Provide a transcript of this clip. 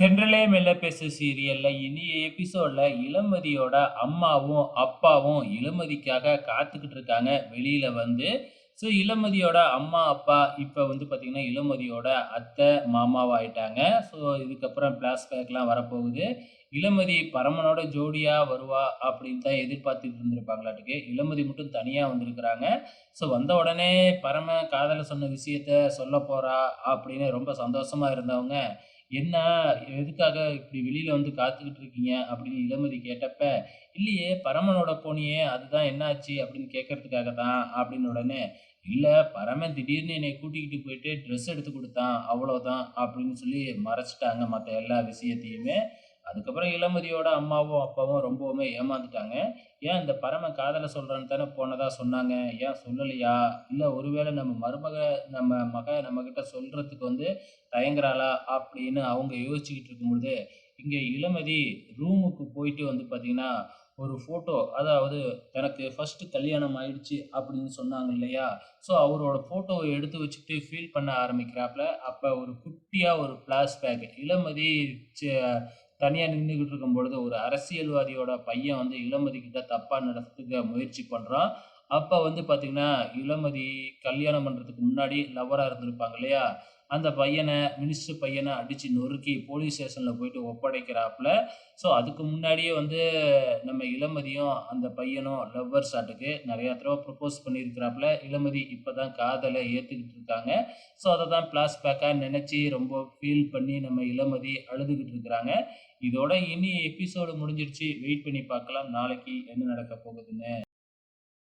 தென்றலே மெல்ல பேசு சீரியல்ல இனிய எபிசோட்ல இளமதியோட அம்மாவும் அப்பாவும் இளமதிக்காக காத்துக்கிட்டு இருக்காங்க வெளியில வந்து. ஸோ இளமதியோட அம்மா அப்பா இப்போ வந்து பார்த்தீங்கன்னா இளமதியோட அத்தை மாமாவாயிட்டாங்க ஸோ இதுக்கப்புறம் ஃப்ளாஷ்பேக்லாம் வரப்போகுது. இளமதி பரமனோட ஜோடியாக வருவா அப்படின்னு தான் எதிர்பார்த்துட்டு இருந்திருப்பாங்களாட்டுக்கு. இளமதி மட்டும் தனியாக வந்திருக்கிறாங்க. ஸோ வந்த உடனே பரம காதலை சொன்ன விஷயத்த சொல்ல போகிறா அப்படின்னு ரொம்ப சந்தோஷமாக இருந்தவங்க என்ன எதுக்காக இப்படி வெளியில வந்து காத்துக்கிட்டு இருக்கீங்க அப்படின்னு இளமதி கேட்டப்ப இல்லையே பரமனோட போனியே அதுதான் என்னாச்சு? அப்படின்னு கேட்கறதுக்காக தான் அப்படின்னு உடனே இல்லை பரமன் திடீர்னு என்னை கூட்டிக்கிட்டு போயிட்டு ட்ரெஸ் எடுத்து கொடுத்தான் அவ்வளோதான் அப்படின்னு சொல்லி மறைச்சிட்டாங்க மற்ற எல்லா விஷயத்தையுமே. அதுக்கப்புறம் இளமதியோட அம்மாவும் அப்பாவும் ரொம்பவுமே ஏமாந்துட்டாங்க. ஏன் இந்த பரம காதலை சொல்கிறேன்னு தானே போனதா சொன்னாங்க? ஏன் சொல்லலையா? இல்லை ஒருவேளை நம்ம மருமக நம்ம மக நம்மக்கிட்ட சொல்கிறதுக்கு வந்து தயங்குறாளா அப்படின்னு அவங்க யோசிச்சுக்கிட்டு இருக்கும்பொழுது இங்கே இளமதி ரூமுக்கு போயிட்டு வந்து பார்த்தீங்கன்னா ஒரு ஃபோட்டோ அதாவது எனக்கு ஃபர்ஸ்ட் கல்யாணம் ஆயிடுச்சு அப்படின்னு சொன்னாங்க இல்லையா? ஸோ அவரோட ஃபோட்டோவை எடுத்து வச்சுக்கிட்டு ஃபீல் பண்ண ஆரம்பிக்கிறாப்புல அப்போ ஒரு குட்டியாக ஒரு ஃப்ளாஷ்பேக் இளமதி தனியாக நின்றுக்கிட்டு இருக்கும் பொழுது ஒரு அரசியல்வாதியோட பையன் வந்து இளமதி கிட்ட தப்பாக நடத்துக்க முயற்சி பண்ணுறான் அப்போ வந்து பார்த்தீங்கன்னா இளமதி கல்யாணம் பண்ணுறதுக்கு முன்னாடி லவ்வராக இருந்திருப்பாங்க இல்லையா? அந்த பையனை மினிஸ்டர் பையனை அடித்து நொறுக்கி போலீஸ் ஸ்டேஷனில் போயிட்டு ஒப்படைக்கிறாப்புல. ஸோ அதுக்கு முன்னாடியே வந்து நம்ம இளமதியும் அந்த பையனும் லவ்வர் ஷாட்டுக்கு நிறையா தடவை ப்ரப்போஸ் பண்ணியிருக்கிறாப்புல. இளமதி இப்போ தான் காதலை ஏற்றுக்கிட்டு இருக்காங்க. ஸோ அதை தான் ஃப்ளாஷ்பேக்காக நினச்சி ரொம்ப ஃபீல் பண்ணி நம்ம இளமதி அழுதுகிட்டு இருக்கிறாங்க. இதோட இனி எபிசோடு முடிஞ்சிருச்சு. வெயிட் பண்ணி பார்க்கலாம். நாளைக்கு என்ன நடக்க போகுதுன்னு.